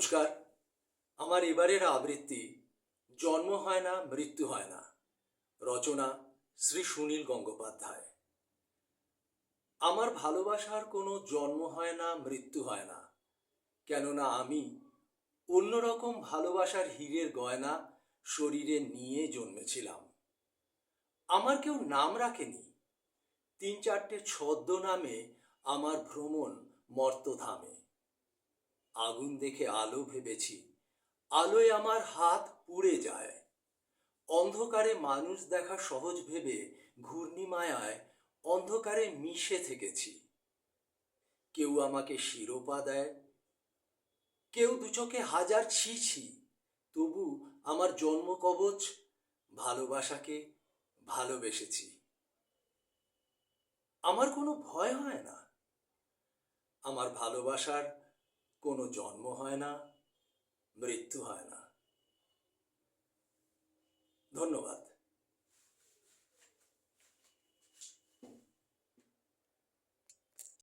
নমস্কার। আমার এবারের আবৃত্তি, জন্ম হয় না, মৃত্যু হয় না। রচনা শ্রী সুনীল গঙ্গোপাধ্যায়। আমার ভালোবাসার কোনো জন্ম হয় না, মৃত্যু হয় না। কেননা আমি অন্যরকম ভালোবাসার হীরের গয়না শরীরে নিয়ে জন্মেছিলাম। আমার কেউ নাম রাখেনি। তিন চারটে ছদ্ম নামে আমার ভ্রমণ মর্তধামে। আগুন দেখে আলো ভেবেছি। আলোয় আমার হাত পুড়ে যায়। অন্ধকারে মানুষ দেখা সহজ ভেবে ঘূর্ণিমায়ায় অন্ধকারে মিশে থেকেছি। কেউ আমাকে শিরোপা দেয়। কেউ দু চোখে হাজার ছি ছি তবু আমার জন্মকবচ ভালোবাসাকে ভালোবেসেছি। আমার কোনো ভয় হয় না। আমার ভালোবাসার কোনো জন্ম হয় না মৃত্যু হয় না। ধন্যবাদ।